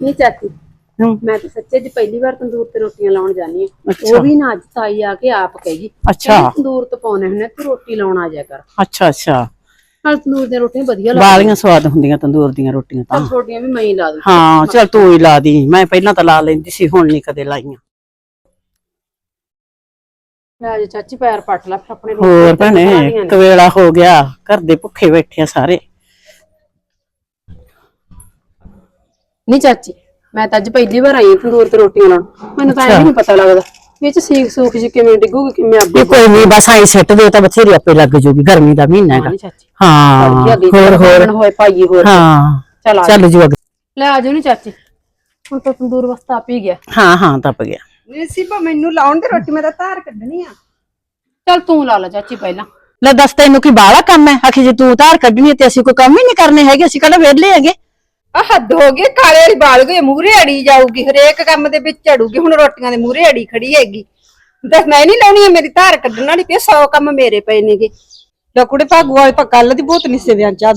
ਨਹੀਂ ਚਾਚੀ। ਹੂੰ ਮੈਂ ਤਾਂ ਸੱਚੇ ਜੀ ਪਹਿਲੀ ਵਾਰ ਤੰਦੂਰ ਤੇ ਰੋਟੀਆਂ ਲਾਉਣ ਜਾਨੀ ਆ। ਉਹ ਵੀ ਨਾ ਅੱਜ ਤਾਈ ਆ ਕੇ ਆਪ ਕਹੇਗੀ ਅੱਛਾ। ਤੰਦੂਰ ਤੇ ਪਾਉਣੇ ਹੁੰਦੇ ਆ, ਤੂੰ ਰੋਟੀ ਲਾਉਣ ਆ ਜਾ ਕਰ। ਅੱਛਾ ਅੱਛਾ। ਨਾਲ ਤੰਦੂਰ ਦੀਆਂ ਰੋਟੀਆਂ ਵਧੀਆ ਲੱਗਦੀਆਂ। ਬਾਲੀਆਂ ਸਵਾਦ ਹੁੰਦੀਆਂ ਤੰਦੂਰ ਦੀਆਂ ਰੋਟੀਆਂ ਤਾਂ। ਰੋਟੀਆਂ ਵੀ ਮੈਂ ਹੀ ਲਾ ਦੂੰ। ਹਾਂ ਚਲ ਤੂੰ ਹੀ ਲਾ ਦੀ। ਮੈਂ ਪਹਿਲਾਂ ਤਾਂ ਲਾ ਲੈਂਦੀ ਸੀ ਹੁਣ ਨਹੀਂ ਕਦੇ ਲਾਈਆਂ। ਲੈ ਜਾ ਚਾਚੀ ਪੈਰ ਪੱਟ ਲੈ ਫਿਰ ਆਪਣੇ ਹੋਰ ਭੈਣੇ। ਕਵੇਲਾ ਹੋ ਗਿਆ। ਘਰ ਦੇ ਭੁੱਖੇ ਬੈਠੇ ਆ ਸਾਰੇ। ਨਹੀਂ ਚਾਚੀ ਮੈਂ ਤਾਂ ਅੱਜ ਪਹਿਲੀ ਵਾਰ ਆਈ ਹਾਂ ਤੰਦੂਰ ਤੇ ਰੋਟੀਆਂ ਲਾਉਣ। ਮੈਨੂੰ ਤਾਂ ਇਹ ਨਹੀਂ ਪਤਾ ਲੱਗਦਾ ਵਿੱਚ ਸੀਖ ਸੂਖ ਜੀ ਕਿਵੇਂ ਡਿੱਗੂਗੀ ਕਿਵੇਂ ਅੱਗ ਇਹ ਕੋਈ ਨਹੀਂ ਬਸ ਆਈ ਸਿੱਟ ਦੇ ਤਾਂ ਬਥੇਰੀ ਆਪੇ ਲੱਗ ਜੂਗੀ ਗਰਮੀ ਦਾ ਮਹੀਨਾ ਹੈਗਾ। ਨਹੀਂ ਚਾਚੀ। ਹਾਂ ਹੋਰ ਹੋਰ। ਹੋਏ ਪਾਈਏ ਹੋਰ। ਹਾਂ ਚੱਲ ਆ ਚੱਲ ਜੂ। ਅੱਗੇ। ਲੈ ਆ ਜਾਓ ਨੀ ਚਾਚੀ। ਹੁਣ ਤਾਂ ਤੰਦੂਰ ਵਸਤਾ ਹੀ ਗਿਆ। ਹਾਂ ਹਾਂ ਤਪ ਗਿਆ। ਨਹੀਂ ਸੀਪਾ ਮੈਨੂੰ ਲਾਉਣ ਦੇ ਰੋਟੀ ਮੈਂ ਤਾਂ ਧਾਰ ਕੱਢਣੀ ਆ। ਚੱਲ ਤੂੰ ਲਾ ਲੈ ਚਾਚੀ ਪਹਿਲਾਂ। ਲੈ ਦੱਸ ਤੈਨੂੰ ਕੀ ਬਾਹਲਾ ਕੰਮ ਹੈ? ਆਖੀ ਜੇ ਤੂੰ ਉਤਾਰ ਕੱਢਣੀ ਹੈ ਤੇ ਅਸੀਂ ਕੋਈ ਕੰਮ ਹੀ ਨਹੀਂ ਕਰਨੇ ਹੈਗੇ ਅਸੀਂ ਕਿਹੜਾ ਵਿਹਲੇ ਹੈਗੇ? ਆ ਹੱਦ ਹੋ ਗਈ, ਕਾਲੇ ਵਾਲੀ ਬਾਲ ਗਈ, ਮੂਹਰੇ ਅੜੀ ਜਾਊਗੀ, ਹਰੇਕ ਕੰਮ ਦੇ ਵਿੱਚ ਅੜੂਗੀ, ਹੁਣ ਰੋਟੀਆਂ ਦੇ ਮੂਹਰੇ ਅੜੀ ਖੜੀ ਹੈਗੀ। ਦੱਸ, ਮੈਂ ਨਹੀਂ ਲਾਉਣੀ ਮੇਰੀ ਧਾਰ ਕੱਢਣ ਵਾਲੀ ਪਈ 100 ਕੰਮ ਮੇਰੇ ਪਏ ਨੇਗੇ। ਲਕੁੜੇ ਭਾਗੂ ਵਾਲੇ ਤਾਂ ਕੱਲ ਦੀ ਬਹੁਤ ਨਿੱਸੇ ਸਿਵਿਆਂ ਚੱਦ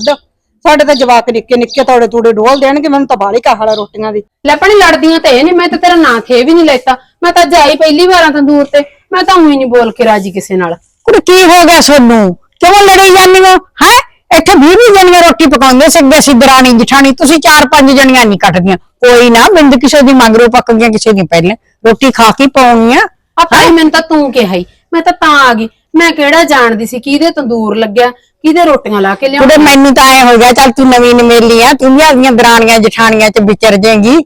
ਸਾਡੇ ਤਾਂ ਜਵਾਕ ਨਿੱਕੇ ਨਿੱਕੇ ਤੋੜੇ ਤੂੜੇ ਡੋਲ ਦੇਣਗੇ, ਮੈਨੂੰ ਤਾਂ ਬਾਲੀ ਕਾਹਲਾ ਰੋਟੀਆਂ ਦੀ। ਲੈ ਪਣੀ ਲੜਦੀਆਂ ਤੇ ਇਹ ਨਹੀਂ, ਮੈਂ ਤਾਂ ਤੇਰਾ ਨਾਂ ਥੇ ਵੀ ਨਹੀਂ ਲੈਤਾ। ਮੈਂ ਤਾਂ ਜਾਈ ਪਹਿਲੀ ਵਾਰਾਂ ਤੰਦੂਰ ਤੇ, ਮੈਂ ਤਾਂ ਉਹੀ ਨਹੀਂ ਬੋਲ ਕੇ ਰਾਜੀ ਕਿਸੇ ਨਾਲ। ਕੁੜੇ, ਕੀ ਹੋ ਗਿਆ ਸੋਨੂੰ? ਕਿਉਂ ਲੜੀ ਜਾਂਦੀ ਹੋ? ਹੈ? ਇੱਥੇ 20 20 ਜਣੀਆਂ ਰੋਟੀ ਪਕਾਉਂਦੇ ਸਿੱਧੇ ਸੀ ਦਰਾਣੀ ਜਠਾਣੀ ਤੁਸੀਂ ਚਾਰ ਪੰਜ ਜਣੀਆਂ ਨਹੀਂ ਕੱਟਦੀਆਂ। ਕੋਈ ਨਾ ਬਿੰਦ ਕਿਸੇ ਦੀ ਮੰਗਰੋ ਪੱਕ ਗਿਆ ਕਿਸੇ ਦੀ ਪਹਿਲੇ। ਰੋਟੀ ਖਾ ਕੇ ਪਾਉਣੀ ਆ ਆ ਭਾਈ ਮੈਨੂੰ ਤਾਂ ਤੂੰ ਕਿਹਾ ਹੀ ਮੈਂ ਤਾਂ ਤਾਂ ਆ ਗਈ। ਮੈਂ ਕਿਹੜਾ ਜਾਣਦੀ ਸੀ ਕਿਹਦੇ ਤੰਦੂਰ ਲੱਗਿਆ ਕਿਹਦੇ ਰੋਟੀਆਂ ਲਾ ਕੇ ਲਿਆਉਂ ਕੁੜੇ ਮੈਨੂੰ ਤਾਂ ਐ ਹੋ ਗਿਆ ਚੱਲ ਤੂੰ ਨਵੀਂ ਨਵੇਲੀ ਆ ਤੂੰ ਵੀ ਆਪਦੀਆਂ ਦਰਾਣੀਆਂ ਜਠਾਣੀਆਂ ਚ ਵਿਚਰ ਜਾਏਗੀ।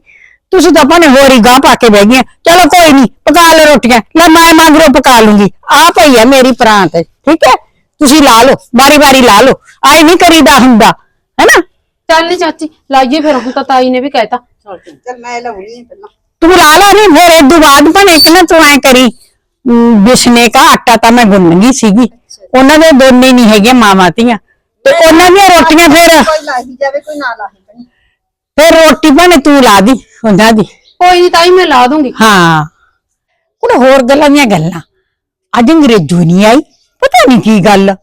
ਤੁਸੀਂ ਤਾਂ ਭਾਵੇਂ ਹੋਰ ਹੀ ਗਾਹ ਪਾ ਕੇ ਬਹਿ ਗਈਆਂ। ਚਲੋ ਕੋਈ ਨਹੀਂ ਪਕਾ ਲੈ ਰੋਟੀਆਂ। ਲੈ ਮੈਂ ਮੰਗਰੋ ਪਕਾ ਲੂੰਗੀ। ਆ ਪਈ ਆ ਮੇਰੀ ਪ੍ਰਾਂਤ ਠੀਕ ਹੈ? ਤੁਸੀਂ ਲਾ ਲਓ ਬਾਰੀ ਬਾਰੀ ਲਾ ਲਓ ਆਏ ਨਹੀਂ ਕਰੀਦਾ ਹੁੰਦਾ ਹੈਨਾ? ਚੱਲ ਨੀ ਚਾਚੀ ਲਾਈਏ ਫਿਰ ਹੁਣ ਤਾਂ ਤਾਈ ਨੇ ਵੀ ਕਹਿਤਾ। ਚੱਲ ਮੈਂ ਲਾਉਣੀ ਪਹਿਲਾਂ। ਤੂੰ ਲਾ ਲਾ ਨਹੀਂ ਫਿਰ ਇਹ ਤੋਂ ਬਾਅਦ ਭਾਵੇਂ ਕਿ ਨਾ ਤੂੰ ਐ ਕਰੀ ਅਮ, ਬਿਸਨੇ ਕਾ ਆਟਾ ਤਾਂ ਮੈਂ ਗੁੰਨ ਗਈ ਸੀਗੀ। ਉਹਨਾਂ ਦੇ ਦੋਨੇ ਨਹੀਂ ਹੈਗੇ ਮਾਵਾਂ ਧੀਆਂ। ਤੇ ਉਹਨਾਂ ਦੀਆਂ ਰੋਟੀਆਂ ਫਿਰ ਕੋਈ ਲਾਹੀ ਜਾਵੇ ਕੋਈ ਨਾ ਲਾਹੇ ਭੈਣੇ। ਫਿਰ ਰੋਟੀ ਭਾਵੇਂ ਤੂੰ ਲਾ ਦੀ ਉਹਨਾਂ ਦੀ। ਕੋਈ ਨਹੀਂ ਤਾਈ ਮੈਂ ਲਾ ਦੂੰਗੀ। ਹਾਂ। ਕੁੜੇ ਹੋਰ ਗੱਲਾਂ ਦੀਆਂ ਗੱਲਾਂ। ਅੱਜ ਅੰਗਰੇਜ਼ੋ ਨਹੀਂ ਆਈ। ਪਤਾ ਨਹੀਂ ਕੀ ਗੱਲ ਹੈ?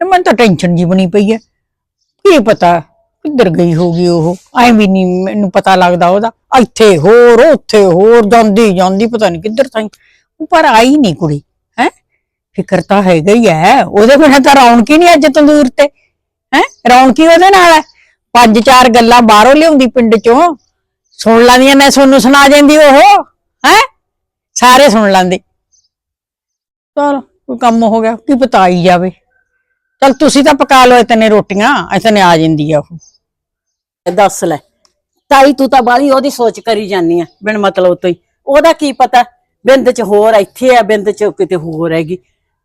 ਮੈਨੂੰ ਤਾਂ ਟੈਨਸ਼ਨ ਜੀ ਬਣੀ ਪਈ ਹੈ ਕੀ ਪਤਾ ਕਿੱਧਰ ਗਈ ਹੋਗੀ ਉਹ। ਐ ਵੀ ਨਹੀਂ ਮੈਨੂੰ ਪਤਾ ਲੱਗਦਾ ਉਹਦਾ। ਇੱਥੇ ਹੋਰ, ਉੱਥੇ ਹੋਰ, ਜਾਂਦੀ ਜਾਂਦੀ ਪਤਾ ਨਹੀਂ ਕਿੱਧਰ ਤਾਈ। ਪਰ ਆਈ ਨਹੀਂ ਕੁੜੀ, ਹੈ? ਫਿਕਰ ਤਾਂ ਹੈਗਾ ਹੀ ਹੈ ਉਹਦੇ ਬਿਨਾਂ ਤਾਂ ਰੌਣਕ ਹੀ ਨਹੀਂ ਅੱਜ ਤੰਦੂਰ ਤੇ, ਹੈ? ਰੌਣਕ ਹੀ ਉਹਦੇ ਨਾਲ ਹੈ ਪੰਜ ਚਾਰ ਗੱਲਾਂ ਬਾਹਰੋਂ ਲਿਆਉਂਦੀ ਪਿੰਡ ਚੋਂ। ਸੁਣ ਲੈਂਦੀਆਂ ਮੈਂ ਤੁਹਾਨੂੰ ਸੁਣਾ ਜਾਂਦੀ ਉਹ, ਹੈ? ਸਾਰੇ ਸੁਣ ਲੈਂਦੇ। ਚਲ। ਕੋਈ ਕੰਮ ਹੋ ਗਿਆ ਕੀ ਪਤਾ ਆਈ ਜਾਵੇ। ਚਲ ਤੁਸੀਂ ਤਾਂ ਪਕਾ ਲਓ ਇਤਨੇ ਰੋਟੀਆਂ ਇਤਨੇ ਆ ਜਾਂਦੀ ਆ ਉਹ। ਦੱਸ ਲੈ ਤਾਈ ਤੂੰ ਤਾਂ ਬਾਲੀ ਉਹਦੀ ਸੋਚ ਕਰੀ ਜਾਨੀ ਆ ਬਿਨ ਮਤਲਬ ਤੋਂ ਹੀ। ਉਹਦਾ ਕੀ ਪਤਾ ਬਿੰਦ ਚ ਹੋਰ ਇੱਥੇ ਆ ਬਿੰਦ ਚ ਕਿਤੇ ਹੋਰ ਹੈਗੀ।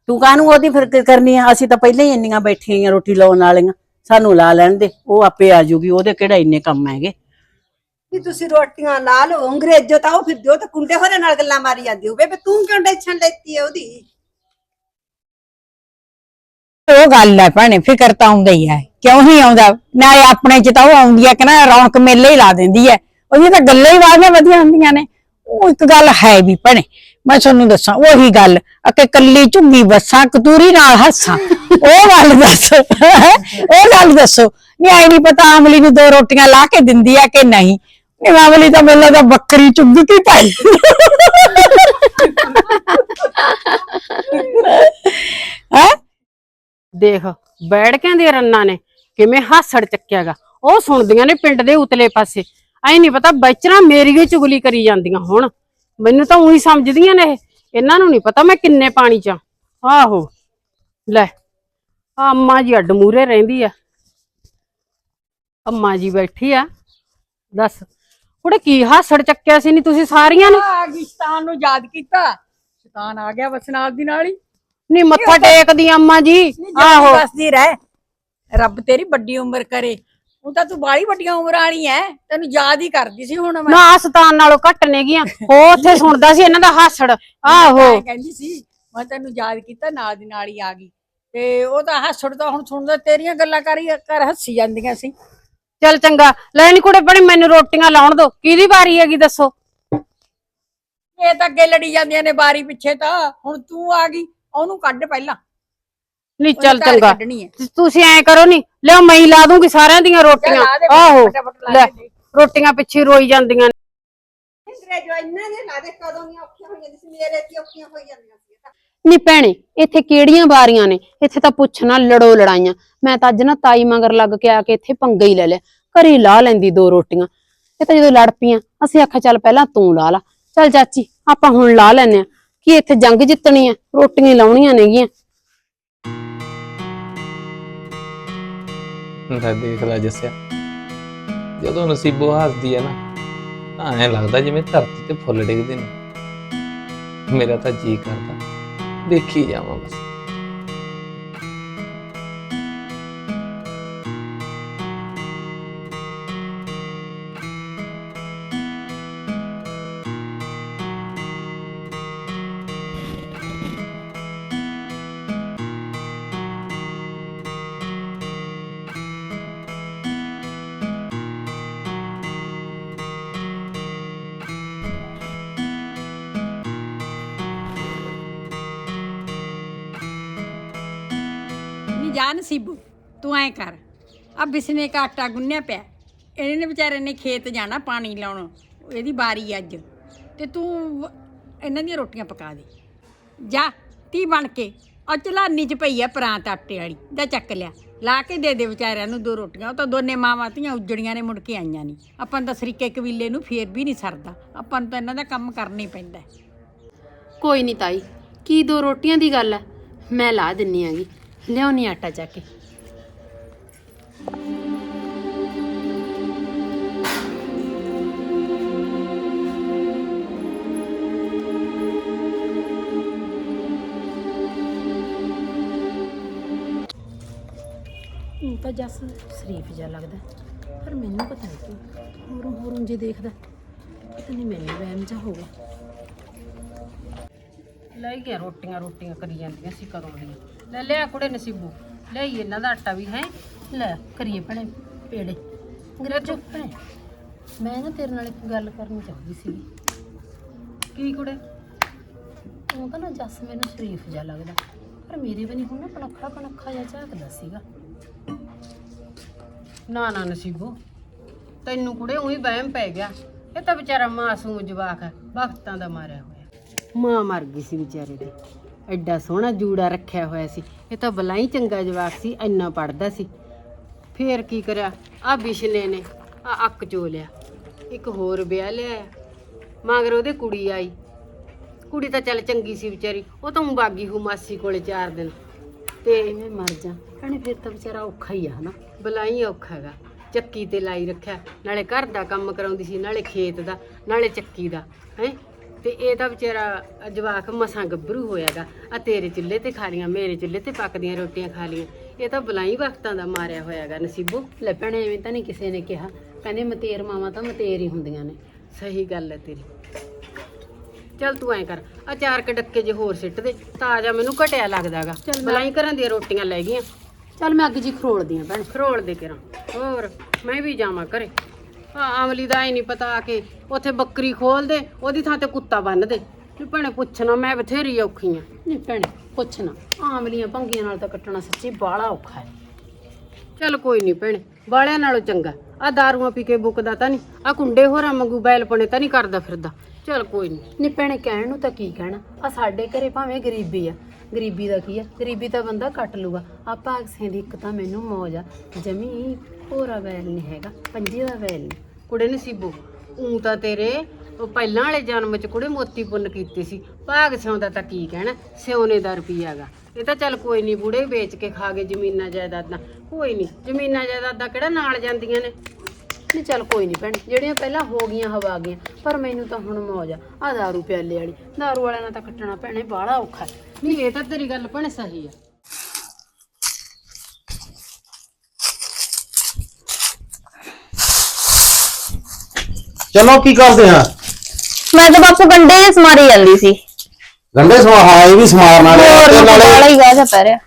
ਤੂੰ ਕਾਹਨੂੰ ਉਹਦੀ ਫਿਰ ਕਰਨੀ ਆ? ਅਸੀਂ ਤਾਂ ਪਹਿਲਾਂ ਹੀ ਇੰਨੀਆਂ ਬੈਠੀਆਂ ਆ ਰੋਟੀ ਲਾਉਣ ਵਾਲੀਆਂ। ਸਾਨੂੰ ਲਾ ਲੈਣ ਦੇ ਉਹ ਆਪੇ ਆ ਜੂਗੀ ਉਹਦੇ ਕਿਹੜਾ ਇੰਨੇ ਕੰਮ ਹੈਗੇ? ਵੀ ਤੁਸੀਂ ਰੋਟੀਆਂ ਲਾ ਲਓ ਅੰਗਰੇਜ਼ੋ ਤਾਂ ਉਹ ਫਿਰਦੇ ਹੋ ਤਾਂ ਕੁੰਡੇ ਹੋਰੇ ਨਾਲ ਗੱਲਾਂ ਮਾਰੀ ਜਾਂਦੀ ਹੋਵੇ ਤੂੰ ਕਿਉਂ ਟੈਨਸ਼ਨ ਲੈਤੀ ਹੈ ਉਹਦੀ? ਉਹ ਗੱਲ ਹੈ ਭੈਣੇ, ਫਿਕਰ ਤਾਂ ਆਉਂਦਾ ਹੀ ਹੈ। ਕਿਉਂ ਹੀ ਆਉਂਦਾ? ਨਾਲੇ ਆਪਣੇ ਚ ਤਾਂ ਉਹ ਆਉਂਦੀ ਹੈ ਕਿ ਨਾ, ਰੌਣਕ ਮੇਲੇ ਹੀ ਲਾ ਦਿੰਦੀ ਹੈ। ਉਹਦੀਆਂ ਤਾਂ ਗੱਲਾਂ ਹੀ ਵਾਲੀਆਂ ਵਧੀਆ ਹੁੰਦੀਆਂ ਨੇ। ਉਹ ਇੱਕ ਗੱਲ ਹੈ ਵੀ ਭੈਣੇ, ਮੈਂ ਤੁਹਾਨੂੰ ਦੱਸਾਂ, ਉਹੀ ਗੱਲ, ਅਕੇ ਕੱਲੀ ਝੁੱਗੀ ਬੱਸਾਂ, ਕਤੂਰੀ ਨਾਲ ਹੱਸਾਂ। ਉਹ ਗੱਲ ਦੱਸ, ਉਹ ਗੱਲ ਦੱਸੋ। ਨਹੀਂ ਆਈ ਨਹੀਂ ਪਤਾ ਆਮਲੀ ਨੂੰ ਦੋ ਰੋਟੀਆਂ ਲਾ ਕੇ ਦਿੰਦੀ ਹੈ ਕਿ ਨਹੀਂ। ਨਹੀਂ ਆਮਲੀ ਤਾਂ ਮੈਨੂੰ ਤਾਂ ਬੱਕਰੀ ਚੁੱਗ ਕੇ ਪਾਈ। ਹੈ? ਦੇਖ ਬੈੜਕਿਆਂ ਕਹਿੰਦੇ ਰੰਨਾਂ ਨੇ, ਕਿਵੇਂ ਹਾਸੜ ਚੱਕਿਆਗਾ। ਉਹ ਸੁਣਦੀਆਂ ਨੇ ਪਿੰਡ ਦੇ ਉਤਲੇ ਪਾਸੇ। ਐ ਨਹੀਂ ਪਤਾ ਬੱਚਣਾ ਮੇਰੀ ਹੀ ਚੁਗਲੀ ਕਰੀ ਜਾਂਦੀਆਂ ਹੁਣ। ਮੈਨੂੰ ਤਾਂ ਉਹੀ ਸਮਝਦੀਆਂ ਨੇ ਇਹ। ਇਹਨਾਂ ਨੂੰ ਨਹੀਂ ਪਤਾ ਮੈਂ ਕਿੰਨੇ ਪਾਣੀ ਚ ਆਹੋ, ਲੈ, ਆਹ ਅੰਮਾ ਜੀ ਅੱਡ ਮੂਰੇ ਰਹਿੰਦੀ ਆ। ਅੰਮਾ ਜੀ ਬੈਠੀ ਆ। ਦੱਸ ਕੁੜੇ ਕੀ ਹਾਸੜ ਚੱਕਿਆ ਸੀ ਨਹੀਂ ਤੁਸੀਂ ਸਾਰੀਆਂ ਨੇ? ਆ ਗਈ ਨੂੰ ਯਾਦ ਕੀਤਾ। ਸ਼ੈਤਾਨ ਆ ਗਿਆ ਬਸ ਨਾਲ ਦੀ ਨਾਲ ਹੀ। ਨਹੀਂ ਮੱਥਾ ਟੇਕਦੀ ਅੰਮਾ ਜੀ। ਆਹੋ। ਬਸਦੀ ਰਹਿ। ਰੱਬ ਤੇਰੀ ਵੱਡੀ ਉਮਰ ਕਰੇ। ਹੁਣ ਤਾਂ ਤੂੰ ਬਾਲੀ ਵੱਡੀਆਂ ਉਮਰਾਂ ਵਾਲੀ ਐ। ਤੈਨੂੰ ਯਾਦ ਹੀ ਕਰਦੀ ਸੀ ਹੁਣ ਮੈਂ। ਨਾ ਆਸਤਾਨ ਨਾਲੋਂ ਘੱਟ ਨੇਗੀਆਂ ਉਹ ਉੱਥੇ ਸੁਣਦਾ ਸੀ ਇਹਨਾਂ ਦਾ ਹਾਸੜ। ਆਹੋ। ਕਹਿੰਦੀ ਸੀ ਮੈਂ ਤੈਨੂੰ ਯਾਦ ਕੀਤਾ ਨਾਲ ਦੀ ਨਾਲ ਹੀ ਆ ਗਈ। ਤੇ ਉਹ ਤਾਂ ਹੱਸੜ ਤਾਂ ਹੁਣ ਸੁਣਦਾ ਤੇਰੀਆਂ ਗੱਲਾਂ ਕਰੀ ਕਰ ਹੱਸੀ ਜਾਂਦੀਆਂ ਸੀ। ਚੱਲ ਚੰਗਾ। ਲੈ ਨੀ ਕੁੜੇ ਬਣੀ ਮੈਨੂੰ ਰੋਟੀਆਂ ਲਾਉਣ ਦੋ। ਕਿਹਦੀ ਵਾਰੀ ਹੈਗੀ ਦੱਸੋ? ਇਹ ਤਾਂ ਅੱਗੇ ਲੜੀ ਜਾਂਦੀਆਂ ਨੇ ਬਾਰੀ ਪਿੱਛੇ ਤਾਂ। ਹੁਣ ਤੂੰ ਆ ਗਈ। ਉਹਨੂੰ ਕੱਢ ਪਹਿਲਾਂ। ਨਹੀਂ ਉਹਨੇ ਚੱਲ ਚੰਗਾ। ਕੱਢਣੀ ਹੈ। ਤੁਸੀਂ ਐਂ ਕਰੋ ਨੀ ਲਿਓ ਮੈਂ ਹੀ ਲਾ ਦੂੰਗੀ ਸਾਰਿਆਂ ਦੀਆਂ ਰੋਟੀਆਂ ਲਾ ਦੇ, ਆਹੋ ਫਟਾਫਟ ਲਾ ਲੈ ਕੇ ਦੇ। ਰੋਟੀਆਂ ਪਿੱਛੇ ਰੋਈ ਜਾਂਦੀਆਂ ਨੇ। ਇੰਦਰੇ ਜੋ ਇਹਨਾਂ ਦੇ ਲਾ ਦੇ ਕਦੋਂ ਦੀਆਂ ਔਖੀਆਂ ਹੋਈਆਂ ਸੀ ਮੇਰੇ ਕੀ ਔਖੀਆਂ ਹੋਈ ਜਾਂਦੀਆਂ ਸੀ। ਨੀ ਭੈਣੇ ਇੱਥੇ ਕਿਹੜੀਆਂ ਬਾਰੀਆਂ ਨੇ? ਇੱਥੇ ਤਾਂ ਪੁੱਛਣਾ ਲੜੋ ਲੜਾਈਆਂ। ਮੈਂ ਤਾਂ ਅੱਜ ਨਾ ਤਾਈ ਮਗਰ ਲੱਗ ਕੇ ਆ ਕੇ ਇੱਥੇ ਪੰਗਾ ਹੀ ਲੈ ਲਿਆ। ਘਰੇ ਲਾ ਲੈਂਦੀ ਦੋ ਰੋਟੀਆਂ। ਇਹ ਤਾਂ ਜਦੋਂ ਲੜ ਪਈਆਂ ਅਸੀਂ ਆਖਿਆ ਚੱਲ ਪਹਿਲਾਂ ਤੂੰ ਲਾ ਲਾ। ਚੱਲ ਚਾਚੀ ਆਪਾਂ ਹੁਣ ਲਾ ਲੈਨੇ ਆ ਕੀ ਇੱਥੇ ਜੰਗ ਜਿੱਤਣੀ ਆ, ਰੋਟੀਆਂ ਲਾਉਣੀਆਂ ਨੇਗੀਆਂ। ਲੈ ਦੇਖ ਲੈ ਜੱਸਿਆ, ਜਦੋਂ ਨਸੀਬੋ ਹੱਸਦੀ ਹੈ ਨਾ, ਤਾਂ ਐਂ ਲੱਗਦਾ ਜਿਵੇਂ ਧਰਤੀ ਤੇ ਫੁੱਲ ਡਿੱਗਦੇ ਨੇ। ਮੇਰਾ ਤਾਂ ਜੀ ਕਰਦਾ, ਦੇਖੀ ਜਾਵਾਂ ਬਸ। ਨੀ ਜਾ ਨਸੀਬੂ ਤੂੰ ਐ ਕਰ। ਆ ਬਿਸਨੇ ਕਾ ਆਟਾ ਗੁੰਨਿਆ ਪਿਆ। ਇਹਨੇ ਨੇ ਵਿਚਾਰੇ ਨੇ ਖੇਤ ਜਾਣਾ ਪਾਣੀ ਲਾਉਣ। ਇਹਦੀ ਵਾਰੀ ਅੱਜ। ਤੇ ਤੂੰ ਇਹਨਾਂ ਦੀਆਂ ਰੋਟੀਆਂ ਪਕਾ ਦੇ। ਜਾ ਤੀ ਬਣ ਕੇ। ਆ ਚਲਾਨੀ ਚ ਪਈ ਆ ਪਰਾਂਤ ਆਟੇ ਵਾਲੀ ਦਾ ਚੱਕ ਲਿਆ। ਲਾ ਕੇ ਦੇ ਦੇ ਵਿਚਾਰਿਆਂ ਨੂੰ ਦੋ ਰੋਟੀਆਂ। ਉਹ ਤਾਂ ਦੋਨੇ ਮਾਵਾਂ ਧੀਆਂ ਉੱਜੜੀਆਂ ਨੇ, ਮੁੜ ਕੇ ਆਈਆਂ ਨਹੀਂ। ਆਪਾਂ ਨੂੰ ਤਾਂ ਸਰੀਕੇ ਕਬੀਲੇ ਨੂੰ ਫੇਰ ਵੀ ਨਹੀਂ ਸਰਦਾ। ਆਪਾਂ ਨੂੰ ਤਾਂ ਇਹਨਾਂ ਦਾ ਕੰਮ ਕਰਨਾ ਹੀ ਪੈਂਦਾ। ਕੋਈ ਨਹੀਂ ਤਾਈ, ਕੀ ਦੋ ਰੋਟੀਆਂ ਦੀ ਗੱਲ ਹੈ ਮੈਂ ਲਾ ਦਿੰਨੀ ਆਂਗੀ। ਲਿਆਉਣੀ ਆਟਾ ਚੱਕ ਕੇ। ਹੁਣ ਤਾਂ ਜੱਸ ਸ਼ਰੀਫ ਜਿਹਾ ਲੱਗਦਾ। ਪਰ ਮੈਨੂੰ ਪਤਾ ਨਹੀਂ ਕਿਉਂ ਹੋਰੋਂ ਹੋਰੋਂ ਜੇ ਦੇਖਦਾ ਪਤਾ ਨਹੀਂ ਮੈਨੂੰ ਵਹਿਮ ਜਾ ਹੋਗਾ ਲੈ ਗਿਆ ਰੋਟੀਆਂ ਰੋਟੀਆਂ ਕਰੀ ਜਾਂਦੀਆਂ ਸੀ ਕਦੋਂ ਦੀਆਂ ਲੈ ਲਿਆ ਕੁੜੇ ਨਸੀਬੂ। ਲੈ ਇਹਨਾਂ ਦਾ ਆਟਾ ਵੀ ਹੈ? ਲੈ ਕਰੀਏ ਭੈਣੇ ਪੇੜੇ। ਅੰਗਰੇਜ਼ੋ ਭੈਣੇ ਮੈਂ ਨਾ ਤੇਰੇ ਨਾਲ ਇੱਕ ਗੱਲ ਕਰਨੀ ਚਾਹੁੰਦੀ ਸੀ ਕੀ ਕੁੜੇ? ਉਹ ਤਾਂ ਨਾ ਜੱਸ ਮੈਨੂੰ ਸ਼ਰੀਫ ਜਿਹਾ ਲੱਗਦਾ। ਪਰ ਮੇਰੇ ਵੀ ਨਹੀਂ ਹੁਣ ਨਾ ਪਣਖਾ ਪਣਖਾ ਜਿਹਾ ਝਾਕਦਾ ਸੀਗਾ। ਨਾ ਨਾ ਨਸੀਬੂ ਤੈਨੂੰ ਕੁੜੇ ਉਹੀ ਵਹਿਮ ਪੈ ਗਿਆ। ਇਹ ਤਾਂ ਵਿਚਾਰਾ ਮਾਸੂਮ ਜਵਾਕ ਹੈ ਵਕਤਾਂ ਦਾ ਮਾਰਿਆ ਹੋਇਆ। ਮਾਂ ਮਰ ਗਈ ਸੀ ਵਿਚਾਰੇ ਦੀ। ਐਡਾ ਸੋਹਣਾ ਜੂੜਾ ਰੱਖਿਆ ਹੋਇਆ ਸੀ। ਇਹ ਤਾਂ ਬਲਾਈ ਚੰਗਾ ਜਵਾਕ ਸੀ ਇੰਨਾ ਪੜਦਾ ਸੀ। ਫੇਰ ਕੀ ਕਰਿਆ? ਆ ਬਿਸ਼ਨੇ ਨੇ ਆ ਅੱਕ ਚੋ ਲਿਆ ਇੱਕ ਹੋਰ ਵਿਆਹ ਲਿਆ ਮਗਰ ਉਹਦੇ ਕੁੜੀ ਆਈ। ਕੁੜੀ ਤਾਂ ਚੱਲ ਚੰਗੀ ਸੀ ਵਿਚਾਰੀ। ਉਹ ਤਾਂ ਬਾਗੀ ਹੂ ਮਾਸੀ ਕੋਲੇ ਚਾਰ ਦਿਨ। ਤੇ ਮੈਂ ਮਰ ਜਾ। ਭੈਣੇ ਫਿਰ ਤਾਂ ਵਿਚਾਰਾ ਔਖਾ ਹੀ ਆ ਹਨਾ? ਬਲਾਈ ਔਖਾ ਹੈਗਾ। ਚੱਕੀ ਤੇ ਲਾਈ ਰੱਖਿਆ। ਨਾਲੇ ਘਰ ਦਾ ਕੰਮ ਕਰਾਉਂਦੀ ਸੀ ਨਾਲੇ ਖੇਤ ਦਾ ਨਾਲੇ ਚੱਕੀ ਦਾ ਹੈ? ਤੇ ਇਹ ਤਾਂ ਵਿਚਾਰਾ ਜਵਾਕ ਮਸਾਂ ਗੱਭਰੂ ਹੋਇਆਗਾ। ਆ ਤੇਰੇ ਚੁੱਲ੍ਹੇ ਤੇ ਖਾ ਲੀਆਂ ਮੇਰੇ ਚੁੱਲ੍ਹੇ ਤੇ ਪੱਕਦੀਆਂ ਰੋਟੀਆਂ ਖਾ ਲੀਆਂ। ਇਹ ਤਾਂ ਬਲਾਈ ਵਕਤਾਂ ਦਾ ਮਾਰਿਆ ਹੋਇਆਗਾ ਨਸੀਬੋ। ਲੈ ਭੈਣੇ ਐਵੇਂ ਤਾਂ ਨਹੀਂ ਕਿਸੇ ਨੇ ਕਿਹਾ। ਕਹਿੰਦੇ ਮਤੇਰ ਮਾਵਾਂ ਤਾਂ ਮਤੇਰ ਹੀ ਹੁੰਦੀਆਂ ਨੇ। ਸਹੀ ਗੱਲ ਹੈ ਤੇਰੀ। ਚੱਲ ਤੂੰ ਐਂ ਕਰ ਆ ਚਾਰ ਕ ਡੱਕੇ ਜੇ ਹੋਰ ਸਿੱਟ ਦੇ ਤਾਜ਼ਾ ਮੈਨੂੰ ਘਟਿਆ ਲੱਗਦਾਗਾ। ਬਲਾਈ ਘਰਾਂ ਦੀਆਂ ਰੋਟੀਆਂ ਲੈ ਗਈਆਂ। ਚੱਲ ਮੈਂ ਅੱਗ ਜੀ ਖਰੋਲਦੀ ਆਂ ਭੈਣ। ਖਰੋਲ ਦੇ ਕਰਾਂ। ਹੋਰ ਮੈਂ ਵੀ ਜਾਵਾਂ ਘਰੇ। ਆ ਆਮਲੀ ਦਾ ਹੀ ਨਹੀਂ ਪਤਾ ਆ ਕੇ ਉੱਥੇ ਬੱਕਰੀ ਖੋਲ ਦੇ, ਉਹਦੀ ਥਾਂ ਤੇ ਕੁੱਤਾ ਬੰਨ ਦੇ। ਨੀ ਭੈਣੇ ਪੁੱਛਣਾ, ਮੈਂ ਬਥੇਰੀ ਔਖੀ ਆ। ਨਹੀਂ ਭੈਣੇ, ਪੁੱਛਣਾ। ਆਮਲੀਆਂ ਭੰਗੀਆਂ ਨਾਲ ਤਾਂ ਕੱਟਣਾ ਸੱਚੀ ਬਾਲਾ ਔਖਾ ਹੈ। ਚੱਲ ਕੋਈ ਨਹੀਂ ਭੈਣੇ ਬਾਲਿਆਂ ਨਾਲੋਂ ਚੰਗਾ। ਆ ਦਾਰੂਆਂ ਪੀ ਕੇ ਬੁੱਕਦਾ ਤਾਂ ਨਹੀਂ ਆ ਕੁੰਡੇ ਹੋਰਾਂ ਮੰਗੂ ਬੈਲਪਣੇ ਤਾਂ ਨਹੀਂ ਕਰਦਾ ਫਿਰਦਾ। ਚੱਲ ਕੋਈ ਨਹੀਂ ਨਹੀਂ ਭੈਣੇ, ਕਹਿਣ ਨੂੰ ਤਾਂ ਕੀ ਕਹਿਣਾ? ਆ ਸਾਡੇ ਘਰੇ ਭਾਵੇਂ ਗਰੀਬੀ ਆ। ਗਰੀਬੀ ਦਾ ਕੀ ਆ? ਗਰੀਬੀ ਤਾਂ ਬੰਦਾ ਕੱਟ ਲੂਗਾ। ਆਪਾਂ ਭਾਗਸੇ ਦੀ ਇੱਕ ਤਾਂ ਮੈਨੂੰ ਮੌਜ ਆ। ਜਮੀ ਹੋਰਾ ਵੈਲ ਨਹੀਂ ਹੈਗਾ, ਪੰਜੇ ਦਾ ਵੈਲ ਨਹੀਂ ਕੁੜੇ ਨਸੀਬੋ ਉਂ ਤਾਂ ਤੇਰੇ, ਉਹ ਪਹਿਲਾਂ ਵਾਲੇ ਜਨਮ ਚ ਕੁੜੇ ਮੋਤੀ ਪੁੰਨ ਕੀਤੇ ਸੀ, ਭਾਗ ਸਿਉਂ ਦਾ ਤਾਂ ਕੀ ਕਹਿਣਾ ਸਿਉਨੇ ਦਾ ਰੁਪਈਆਗਾ ਇਹ ਤਾਂ ਚੱਲ ਕੋਈ ਨਹੀਂ, ਬੁੜੇ ਵੇਚ ਕੇ ਖਾ ਗਏ ਜ਼ਮੀਨਾਂ ਜਾਇਦਾਦਾਂ। ਕੋਈ ਨਹੀਂ, ਜ਼ਮੀਨਾਂ ਜਾਇਦਾਦਾਂ ਕਿਹੜਾ ਨਾਲ ਜਾਂਦੀਆਂ ਨੇ? ਨਹੀਂ ਚੱਲ ਕੋਈ ਨਹੀਂ ਭੈਣ, ਜਿਹੜੀਆਂ ਪਹਿਲਾਂ ਹੋ ਗਈਆਂ, ਹਵਾ ਗਈਆਂ, ਪਰ ਮੈਨੂੰ ਤਾਂ ਹੁਣ ਮੌਜ ਆ। ਆ ਦਾਰੂ ਪਿਆਲੇ ਵਾਲੀ, ਦਾਰੂ ਵਾਲਿਆਂ ਨਾਲ ਤਾਂ ਕੱਟਣਾ ਭੈਣੇ ਬਾਹਲਾ ਔਖਾ। ਨਹੀਂ, ਇਹ ਤਾਂ ਤੇਰੀ ਗੱਲ ਭੈਣੇ ਸਹੀ ਆ। ਚਲੋ ਕੀ ਕਰਦੇ ਆ? ਮੈਂ ਤਾਂ ਬਾਪੂ ਗੰਡੇ ਜਿਹੇ ਸਮਾਰੀ ਜਾਂਦੀ ਸੀ। ਗੰਡੇ ਸਮਾ ਹਾਂ ਇਹ ਵੀ ਸਮਾਰਨ ਵਾਲੇ ਆ, ਹੋਰ ਤੇ ਨਾਲੇ ਹੀ ਗਾਜਾ ਪੈ ਰਿਹਾ।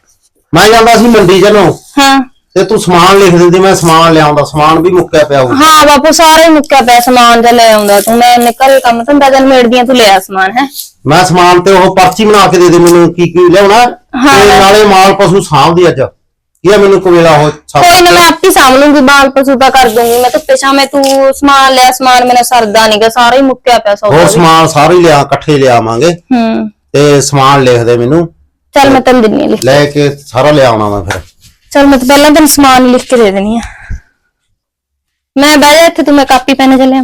ਮੈਂ ਜਾਂਦਾ ਸੀ ਮੰਡੀ ਚਲੋਂ ਹਾਂ। ਤੇ ਤੂੰ ਸਮਾਨ ਲਿਖ ਦਿੰਦੀ ਮੈਂ ਸਮਾਨ ਲਿਆਉਂਦਾ ਸਮਾਨ ਵੀ ਮੁੱਕਿਆ ਪਿਆ ਹੋਊ। ਹਾਂ ਬਾਪੂ ਸਾਰੇ ਮੁੱਕਿਆ ਪਿਆ ਸਮਾਨ ਜਿਹਾ ਲੈ ਆਉਂਦਾ ਤੂੰ ਮੈਂ ਨਿਕਲ ਕੰਮ ਧੰਦਾ ਜਲ ਮੇੜਦੀਆਂ ਤੂੰ ਲਿਆ ਸਮਾਨ ਹੈ। ਮੈਂ ਸਮਾਨ ਤੇ ਉਹ ਪਰਚੀ ਬਣਾ ਕੇ ਦੇ ਦੇ ਮੈਨੂੰ ਕੀ ਕੀ ਲਿਆਉਣਾ ਹਾਂ। ਤੇ ਨਾਲੇ ਮਾਲ ਪਸ਼ੂ ਸਾਂਭਦੀ ਅੱਜ। ਕੀ ਆ ਮੈਨੂੰ ਕੋਵੇਲਾ ਹੋ ਸਭ ਕੋਈ ਨਾ ਮੈਂ ਆਪੇ ਸਾਂਭ ਲੂੰਗੀ ਬਾਲ ਪਸੂਤਾ ਕਰ ਦੂੰਗੀ। ਮੈਂ ਧੁੱਪੇ ਛਾਵੇਂ ਤੂੰ ਸਮਾਨ ਲਿਆ ਸਮਾਨ ਮੈਨੂੰ ਸਰਦਾ ਨਹੀਂਗਾ ਸਾਰਾ ਹੀ ਮੁੱਕਿਆ ਪਿਆ ਸੌਦਾ ਹੋਰ ਵੀ। ਸਮਾਨ ਸਾਰੇ ਲਿਆ ਇਕੱਠੇ ਲਿਆਵਾਂਗੇ। ਹੂੰ। ਤੇ ਸਮਾਨ ਲਿਖ ਦੇ ਮੈਨੂੰ। ਚੱਲ ਮੈਂ ਤੈਨੂੰ ਦਿੰਨੀ ਲਿਖ ਲੈ ਕੇ ਸਾਰਾ ਲਿਆਉਣਾ ਮੈਂ ਫਿਰ। ਚੱਲ ਮੈਂ ਤਾਂ ਪਹਿਲਾਂ ਤੈਨੂੰ ਸਮਾਨ ਲਿਖ ਕੇ ਦੇ ਦੇਣੀ ਆ। ਮੈਂ ਬਹਿ ਜਾ ਇੱਥੇ ਤੂੰ ਮੈਂ ਕਾਪੀ ਪੈਨ ਚੱਲਿਆ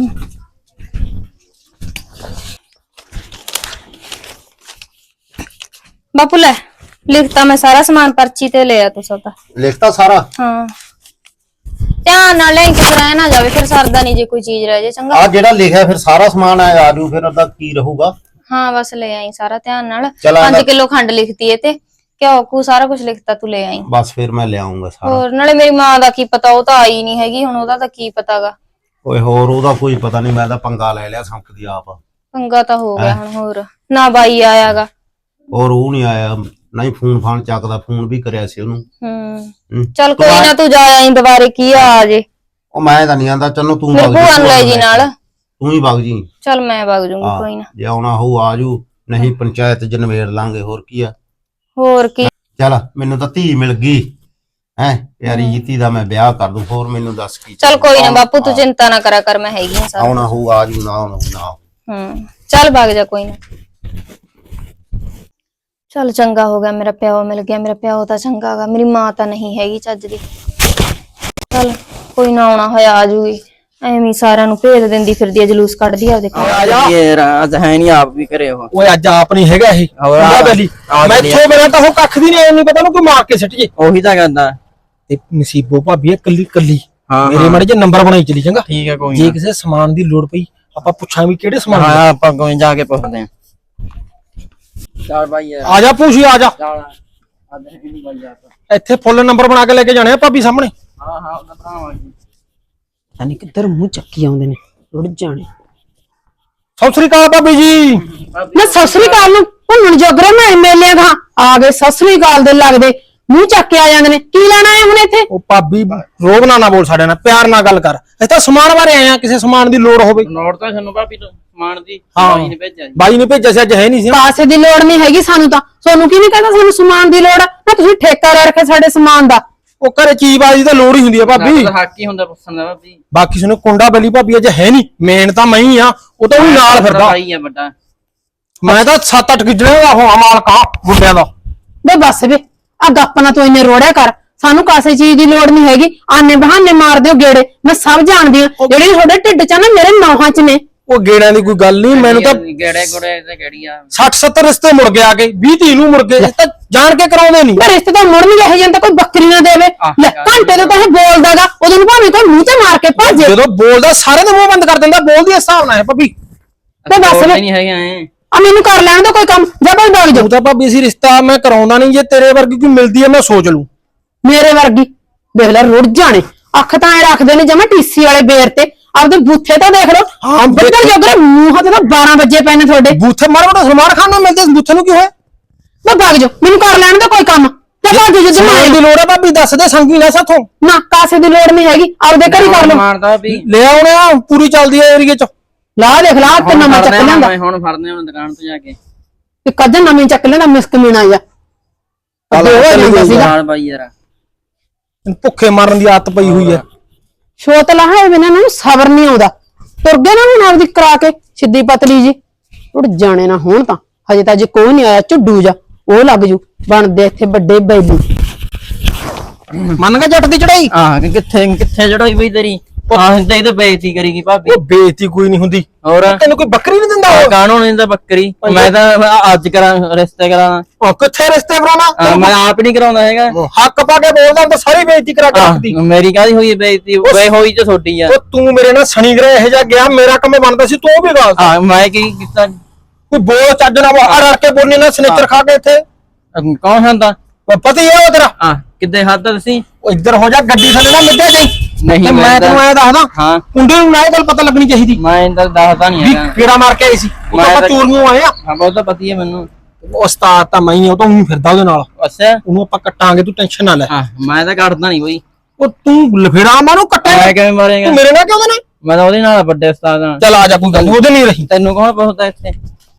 ਬਾਪੂ ਲੈ। ਲਿਖਤਾ ਮੈਂ ਸਾਰਾ ਸਮਾਨ ਪਰਚੀ ਤੇ ਲਿਆ ਤੂੰ ਸੌਦਾ ਲਿਖਤਾ ਸਾਰਾ? ਹਾਂ। ਧਿਆਨ ਨਾਲ ਲੈ ਕੇ ਰਹਿ ਨਾ ਜਾਵੇ ਫਿਰ ਸਰਦਾ ਨਹੀਂ ਜੇ ਕੋਈ ਚੀਜ਼ ਰਹਿ ਜੇ ਚੰਗਾ। ਆ ਜਿਹੜਾ ਲਿਖਿਆ ਫਿਰ ਸਾਰਾ ਸਮਾਨ ਆ ਆਜੂ ਫਿਰ ਉਹਦਾ ਕੀ ਰਹੂਗਾ? ਹਾਂ ਬਸ ਲੈ ਆਈ ਸਾਰਾ ਧਿਆਨ ਨਾਲ। ਚੱਲ ਆ 5 ਲੈ। ਕਿਲੋ ਖੰਡ ਲਿਖਤੀ ਏ ਤੇ ਘਿਓ ਕੂ ਸਾਰਾ ਕੁਝ ਲਿਖਤਾ ਤੂੰ ਲੈ ਆਈ। ਬਸ ਫਿਰ ਮੈਂ ਲਿਆਉਂਗਾ ਸਾਰਾ। ਹੋਰ ਨਾਲੇ ਮੇਰੀ ਮਾਂ ਦਾ ਕੀ ਪਤਾ ਉਹ ਤਾਂ ਆਈ ਨਹੀਂ ਹੈਗੀ ਹੁਣ ਉਹਦਾ ਤਾਂ ਕੀ ਪਤਾਗਾ। ਓਏ ਹੋਰ ਉਹਦਾ ਕੋਈ ਪਤਾ ਨਹੀਂ ਮੈਂ ਤਾਂ ਪੰਗਾ ਲੈ ਲਿਆ ਸੰਕਦੀ ਆਪ। ਪੰਗਾ ਤਾਂ ਹੋ ਗਿਆ ਹੁਣ ਹੋਰ। ਨਾ ਬਾਈ ਆਇਆਗਾ। ਹੋਰ ਉਹ ਨਹੀਂ ਆਇਆ। ਨਹੀਂ ਫੋਨ ਫਾਨ ਚੱਕਦਾ ਫੋਨ ਵੀ ਕਰਿਆ ਸੀ ਉਹਨੂੰ। ਹੂੰ। ਹੂੰ। ਚੱਲ ਕੋਈ ਨਾ ਤੂੰ ਜਾ ਆਈ ਦੁਬਾਰੇ ਕੀ ਆ ਆ ਜੇ। ਉਹ ਮੈਂ ਤਾਂ ਨਹੀਂ ਆਂਦਾ ਚੰਨੂ ਤੂੰ ਮੇਰੇ ਵਗ ਭੂਆ ਨੂੰ ਲੈ ਜੀ ਨਾਲ। ਤੂੰ ਹੀ ਵਗ ਜੀ। ਚੱਲ ਮੈਂ ਵਗ ਜੂੰਗੀ ਕੋਈ ਨਾ। ਜੇ ਆਉਣਾ ਹੋਊ ਆਜੂ ਨਹੀਂ ਪੰਚਾਇਤ ਚ ਨਵੇੜ ਲਾਂਗੇ ਹੋਰ ਕੀ ਆ। ਹੋਰ ਕੀ? ਚੱਲ ਮੈਨੂੰ ਤਾਂ ਧੀ ਮਿਲ ਗਈ। ਹੈ ਪਿਆਰੀ ਜੀਤੀ ਦਾ ਮੈਂ ਵਿਆਹ ਕਰ ਦੂੰ ਹੋਰ ਮੈਨੂੰ ਦੱਸ ਕੀ ਚੱਲ ਕੋਈ ਨਾ ਬਾਪੂ ਤੂੰ ਚਿੰਤਾ ਨਾ ਕਰਿਆ ਕਰ ਮੈਂ ਹੈਗੀ ਹਾਂ ਸਾਰਾ ਆਉਣਾ ਹੋਊ ਆਜੂ ਨਾ ਆਉਣਾ ਹੋਊ, ਨਾ। ਹੂੰ। ਚੱਲ ਵਗ ਜਾ ਕੋਈ ਨਾ। ਚੱਲ ਚੰਗਾ ਹੋ ਗਿਆ ਮੇਰਾ ਪਿਓ ਮਿਲ ਗਿਆ ਮੇਰਾ ਪਿਓ ਤਾਂ ਚੰਗਾ ਗਾ ਮੇਰੀ ਮਾਂ ਤਾਂ ਨਹੀਂ ਹੈਗੀ ਚੱਜ ਦੀ। ਚੱਲ ਕੋਈ ਨਾ ਆਉਣਾ ਹੋਇਆ ਆ ਜੂਗੀ ਐਵੇਂ ਹੀ ਸਾਰਿਆਂ ਨੂੰ ਭੇਜ ਦਿੰਦੀ ਫਿਰਦੀ ਆ ਜਲੂਸ ਕੱਢਦੀ ਆ ਉਹਦੇ ਕੋਲ ਇਹ ਰਾਜ ਹੈ ਨਹੀਂ ਆਪ ਵੀ ਕਰੇ ਉਹ। ਓਏ ਅੱਜ ਆਪ ਨਹੀਂ ਹੈਗਾ ਇਹ। ਹੋਰ ਆ- ਬੈਲੀ। ਆ ਮੈਥੋਂ ਮੇਰਾ ਤਾਂ ਉਹ ਕੱਖ ਵੀ ਨਹੀਂ ਨਹੀਂ ਪਤਾ ਨੂੰ ਕੋਈ ਮਾਰ ਕੇ ਸਿੱਟ ਜੇ। ਉਹੀ ਤਾਂ ਕਹਿੰਦਾ। ਤੇ ਨਸੀਬੋ ਭਾਬੀ ਇਹ ਕੱਲੀ ਕੱਲੀ ਹਾਂ, ਮੇਰੇ ਹਾਂ। ਮਾੜੇ ਜੇ ਨੰਬਰ ਬਣਾਈ ਚਲੀ ਚੰਗਾ। ਠੀਕ ਹੈ ਕੋਈ ਜੇ ਨਾ। ਕਿਸੇ ਸਮਾਨ ਦੀ ਲੋੜ ਪਈ ਆਪਾਂ ਪੁੱਛਾਂ ਵੀ ਕਿਹੜੇ ਸਮਾਨ ਦੀ। ਹਾਂ ਆਪਾਂ ਕੋਈ ਜਾ ਕੇ ਪੁੱਛਦੇ ਆਂ ਚੱਲ ਬਾਈ ਯਾਰ ਆ ਜਾ ਪੂਛੀ ਆ ਜਾ। ਚੱਲ ਅੱਜ ਹੈ ਨਹੀਂ ਬਾਈ ਯਾਰ ਇੱਥੇ ਫੁੱਲ ਨੰਬਰ ਬਣਾ ਕੇ ਲੈ ਕੇ ਜਾਣੇ ਆ ਭਾਬੀ ਸਾਹਮਣੇ। ਹਾਂ ਹਾਂ ਉਹਦਾ ਭਰਾਵਾਂਗੇ ਯਾਨੀ ਕਿੱਧਰ ਮੂੰਹ ਚੱਕੀ ਆਉਂਦੇ ਨੇ ਰੁੜ ਜਾਣੇ। ਸਤਿ ਸ੍ਰੀ ਅਕਾਲ ਭਾਬੀ ਜੀ। ਨਾ ਸਤਿ ਸ੍ਰੀ ਅਕਾਲ ਨੂੰ ਭੁੰਨਣ ਜੋਗਰੇ ਮੈਂ ਐਮਐਲਏ ਦਾ। ਆ ਗਏ ਸਤਿ ਸ੍ਰੀ ਅਕਾਲ ਦੇ ਲੱਗਦੇ। ਮੂੰਹ ਚੱਕ ਕੇ ਆ ਜਾਂਦੇ ਨੇ। ਕੀ ਲੈਣਾ ਹੈ ਹੁਣ ਇੱਥੇ? ਉਹ ਭਾਬੀ ਰੋਗ ਨਾ ਨਾ ਬੋਲ ਸਾਡੇ ਨਾਲ ਪਿਆਰ ਨਾਲ ਗੱਲ ਕਰ। ਅਸੀਂ ਤਾਂ ਸਮਾਨ ਬਾਰੇ ਆਏ ਆ ਕਿਸੇ ਸਮਾਨ ਦੀ ਲੋੜ ਹੋਵੇ। ਨੋਟ ਤਾਂ ਸਾਨੂੰ ਭਾਬੀ ਤੋਂ ਸਮਾਨ ਦੀ ਹਾਂ। ਬਾਈ ਨੇ ਭੇਜਿਆ ਜੀ ਬਾਈ ਨੇ ਭੇਜਿਆ ਸੀ ਅੱਜ ਹੈ ਨਹੀਂ ਸੀ। ਪਾਸੇ ਦੀ ਲੋੜ ਨਹੀਂ ਹੈਗੀ ਸਾਨੂੰ ਤਾਂ। ਤੁਹਾਨੂੰ ਕੀ ਨਹੀਂ ਕਹਿੰਦਾ ਸਾਨੂੰ ਸਮਾਨ ਦੀ ਲੋੜ? ਆ ਨਾ ਤੁਸੀਂ ਠੇਕਾ ਲੈ ਰੱਖਿਆ ਸਾਡੇ ਸਮਾਨ ਦਾ। ਉਹ ਘਰੇ ਚੀਜ਼ ਬਾਜੀ ਤਾਂ ਲੋੜ ਹੀ ਹੁੰਦੀ ਆ ਭਾਬੀ। ਤਾਂ ਹੱਕ ਹੀ ਹੁੰਦਾ ਪੁੱਛਣ ਦਾ ਭਾਬੀ। ਬਾਕੀ ਸੁਣੋ ਕੁੰਡਾ ਬਲੀ ਭਾਬੀ ਅੱਜ ਹੈ ਨਹੀਂ। ਮੇਨ ਤਾਂ ਮੈਂ ਹੀ ਆ ਉਹ ਤਾਂ ਉਹ ਨਾਲ ਫਿਰਦਾ। ਭਾਈ ਆ ਵੱਡਾ। ਮੈਂ ਤਾਂ 7-8 ਗਿੱਜਣੇ ਦਾ ਹਾਂ ਮਾਲਕਾ ਮੁੰਡਿਆਂ ਦਾ। ਬੇ ਬਸ ਵੇ ਆ ਗੱਪ ਨਾ ਤੂੰ ਇੰਨੇ ਰੋੜਿਆ ਕਰ। ਸਾਨੂੰ ਕਾਸੇ ਚੀਜ਼ ਦੀ ਲੋੜ ਨਹੀਂ ਹੈਗੀ। ਆਨੇ ਬਹਾਨੇ ਮਾਰ ਦਿਓ ਗੇੜੇ। ਮੈਂ ਸਭ ਜਾਣਦੀ ਆ ਜਿਹੜੇ ਤੁਹਾਡੇ ਢਿੱਡ ਚ ਆ ਨਾ ਮੇਰੇ ਨੌਹਾਂ ਚ ਨੇ। ਉਹ ਗੇੜਿਆਂ ਦੀ ਕੋਈ ਗੱਲ ਨਹੀਂ ਮੈਨੂੰ ਤਾਂ ਗੇੜੇ ਗੋੜੇ ਤੇ ਗੜੀ ਆ 60-70 ਰਿਸ਼ਤੇ ਮੁੜ ਗਿਆ ਕੇ 20 30 ਨੂੰ ਮੁੜ ਗਏ ਇਹ ਤਾਂ ਜਾਣ ਕੇ ਕਰਾਉਂਦੇ ਨਹੀਂ। ਮੈਂ ਰਿਸ਼ਤੇ ਤਾਂ ਮੁੜ ਨਹੀਂ ਇਹ ਜਾਂਦਾ ਕੋਈ ਬੱਕਰੀ ਨਾ ਦੇਵੇ। ਲੈ ਘੰਟੇ ਤੋਂ ਤਾਂ ਇਹ ਬੋਲਦਾਗਾ। ਉਦੋਂ ਨੂੰ ਭਾਵੇਂ ਕੋਈ ਮੂੰਹ ਤੇ ਮਾਰ ਕੇ ਭੱਜੇ ਜਦੋਂ ਬੋਲਦਾ ਸਾਰੇ ਦੇ ਮੂੰਹ ਬੰਦ ਕਰ ਦਿੰਦਾ ਬੋਲਦੀ ਇਸ ਹਿਸਾਬ ਨਾਲ ਹੈ ਭਾਬੀ। ਤੇ ਬਸ ਵੇ। ਨਹੀਂ ਹੈਗੇ ਐ। ਆ ਮੈਨੂੰ ਕਰ ਲੈਣ ਦੋ ਕੋਈ ਕੰਮ ਜਾ ਭਾਈ ਭਾਗ ਜਾ। ਤੂੰ ਤਾਂ ਭਾਬੀ ਸੀ ਰਿਸ਼ਤਾ ਮੈਂ ਕਰਾਉਂਦਾ ਨਹੀਂ ਜੇ ਤੇਰੇ ਵਰਗੀ ਕੋਈ ਮਿਲਦੀ ਹੈ ਮੈਂ ਸੋਚ ਲੂੰ ਮੇਰੇ ਵਰਗੀ ਦੇਖ ਲੈ ਰੁੜ ਜਾਣੇ ਅੱਖ ਤਾਂ ਐ ਰੱਖਦੇ ਨੇ ਜਮਾ ਟੀਸੀ ਵਾਲੇ ਬੇਰ ਤੇ ਆਪਦੇ ਬੂਥੇ ਤਾਂ ਦੇਖ ਲਓ ਹਾਂ, ਬੱਦਲ ਜੋਗਰੇ ਮੂੰਹਾਂ ਤੇ ਤਾਂ 12 ਵਜੇ ਨੇ ਤੁਹਾਡੇ। ਬੂਥੇ ਮਾਰ ਮਾਰ ਸਲਮਾਨ ਖਾਨ ਨੂੰ ਮਿਲਦੇ ਬੂਥੇ ਨੂੰ ਕੀ ਹੋਇਆ ਮੈਂ ਭਾਗ ਜਾ ਮੈਨੂੰ ਕਰ ਲੈਣ ਦੋ ਕੋਈ ਕੰਮ ਤੇ ਭਾਗ ਜਾ ਜਦੋਂ ਸਮਾਨ ਦੀ ਲੋੜ ਹੈ ਭਾਬੀ ਦੱਸ ਦੇ ਸੰਗੀ ਨਾ ਸਾਥੋਂ ਨਾ ਕਾਸੇ ਦੀ ਲੋੜ ਨਹੀਂ ਹੈਗੀ ਆਪਦੇ ਘਰ ਹੀ ਕਰ ਲਓ। ਮਾਰਦਾ ਵੀ ਲੈ ਆਉਣੇ ਆ ਪੂਰੀ ਚੱਲਦੀ ਹੈ ਏਰੀਏ ਚ। ਲਾ ਦੇਖ ਲਾ ਤੇ ਨਵਾਂ ਚੱਕ ਲਿਆਂਦਾ। ਮੈਂ ਹੁਣ ਫੜਨੇ ਹੁਣ ਦੁਕਾਨ ਤੋਂ ਜਾ ਕੇ। ਤੇ ਕਦੇ ਨਵੀਂ ਚੱਕ ਲੈਂਦਾ ਮਿਸਕ ਮੀਣਾ ਜਾ ਅੱਗੇ ਹੋ ਜਾਂਦਾ ਸੀਗਾ। ਨਾਲ ਬਾਈ ਯਾਰ। ਭੁੱਖੇ ਮਾਰਨ ਦੀ ਆਦਤ ਪਈ ਹੋਈ ਹੈ ਛੋਤ ਲਾਹੇ ਬਿਨਾਂ ਨੂੰ ਸਬਰ ਨਹੀਂ ਆਉਂਦਾ। ਤੁਰ ਗਏ ਨਾ ਹੁਣ ਆਪਦੀ ਕਰਾ ਕੇ ਸਿੱਧੀ ਪਤਲੀ ਜੀ। ਉੜ ਜਾਣੇ ਨਾ ਹੋਣ ਤਾਂ। ਹਜੇ ਤਾਂ ਜੇ ਕੋਈ ਨਹੀਂ ਆਇਆ ਝੁੱਡੂ ਜਾ। ਉਹ ਲੱਗ ਜੂ। ਬਣਦੇ ਇੱਥੇ ਵੱਡੇ ਬੈਲੀ। ਮੰਨ ਗਿਆ ਜੱਟ ਦੀ ਚੜਾਈ ਆਹ ਕਿੱਥੇ ਕਿੱਥੇ ਜੜੋਈ ਬਈ ਤੇਰੀ? ਆਹ ਤੇ ਇਹ ਤਾਂ ਬੇਇੱਜ਼ਤੀ ਕਰੀਗੀ ਭਾਬੀ। ਉਹ ਬੇਇੱਜ਼ਤੀ ਕੋਈ ਨਹੀਂ ਹੁੰਦੀ। ਹੋਰ? ਤੈਨੂੰ ਕੋਈ ਬੱਕਰੀ ਨਹੀਂ ਦਿੰਦਾ ਉਹ? ਕਾਨੂੰਨ ਨਹੀਂ ਬੱਕਰੀ? ਮੈਂ ਤਾਂ ਅੱਜ ਕਰਾਂ ਰਿਸ਼ਤੇ ਕਰਾਂ। ਉਹ ਕਿੱਥੇ ਰਿਸ਼ਤੇ ਕਰਾਉਣਾ? ਮੈਂ ਆਪ ਨਹੀਂ ਕਰਾਉਂਦਾ ਹੈਗਾ। ਹੱਕ ਪਾ ਕੇ ਬੋਲਦਾ ਤਾਂ ਸਾਰੀ ਬੇਇੱਜ਼ਤੀ ਕਰਾ ਕੇ ਰੱਖਦੀ। ਮੇਰੀ ਕਾਹਦੀ ਹੋਈ ਹੈ ਬੇਇੱਜ਼ਤੀ? ਵੇ ਹੋਈ ਤੇ ਛੋਟੀ ਆ। ਉਹ ਤੂੰ ਮੇਰੇ ਨਾਲ ਸ਼ਨੀ ਗ੍ਰਹਿ ਇਹ ਜਾ ਗਿਆ ਮੇਰਾ ਕੰਮ ਬਣਦਾ ਸੀ ਤੂੰ ਵੀ ਗੱਲ ਆਹ ਮੈਂ ਕੀ ਕੀਤਾ? ਕੋਈ ਬੋਲ ਚੱਜ ਨਾਲ ਅੜ ਅੜ ਕੇ ਬੋਲਣੀ ਨਾ ਸਨੇਚਰ ਖਾ ਕੇ ਇੱਥੇ। ਕੌਣ ਹੁੰਦਾ? ਪਤਾ ਹੀ ਹੈ ਉਹ ਤੇਰਾ। ਆ ਕਿੱਦੇ ਹੱਦ ਸੀ ਉਹ ਇੱਧਰ ਹੋ ਜਾ ਗੱਡੀ ਥੱਲੇ ਨਾ ਮਿੱਧੇ ਜਾਈ ਨਹੀਂ, ਮੈਂ ਤੈਨੂੰ ਐ ਦੱਸਦਾ ਹਾਂ। ਕੁੰਡੇ ਨੂੰ ਨਾ ਇਹ ਗੱਲ ਪਤਾ ਲੱਗਣੀ ਚਾਹੀਦੀ। ਮੈਂ ਇਹਦਾ ਦੱਸਦਾ ਨਹੀਂ ਵੀ ਹੈਗਾ। ਕੀੜਾ ਮਾਰ ਕੇ ਆਈ ਸੀ। ਉਹ ਤਾਂ ਚੋਰ ਨੂੰ ਆਏ ਆ। ਹਾਂ ਬਹੁਤ ਤਾਂ ਪਤੀ ਹੈ ਮੈਨੂੰ। ਉਹ ਉਸਤਾਦ ਤਾਂ ਮੈਂ ਹੀ ਉਹ ਤਾਂ ਉਹੀ ਫਿਰਦਾ ਉਹਦੇ ਨਾਲ। ਅੱਛਾ। ਉਹਨੂੰ ਆਪਾਂ ਕੱਟਾਂਗੇ ਤੂੰ ਟੈਨਸ਼ਨ ਨਾ ਲੈ। ਹਾਂ ਮੈਂ ਤਾਂ ਕੱਢਦਾ ਨਹੀਂ ਬਈ। ਉਹ ਤੂੰ ਲਫੇੜਾ ਮਾਰੂ ਕੱਟੇ ਮੈਂ ਕਿਵੇਂ ਮਾਰੇਗਾ? ਤੂੰ ਮੇਰੇ ਨਾਲ ਕਿਉਂ ਨਾ ਮੈਂ ਤਾਂ ਉਹਦੇ ਨਾਲ ਵੱਡੇ ਉਸਤਾਦ ਨਾਲ ਚੱਲ ਆ ਜਾ ਕੋਈ ਗੱਲ ਉਹਦੇ ਨਹੀਂ ਰਹੀ ਤੈਨੂੰ ਕੌਣ ਪੁੱਛਦਾ ਇੱਥੇ?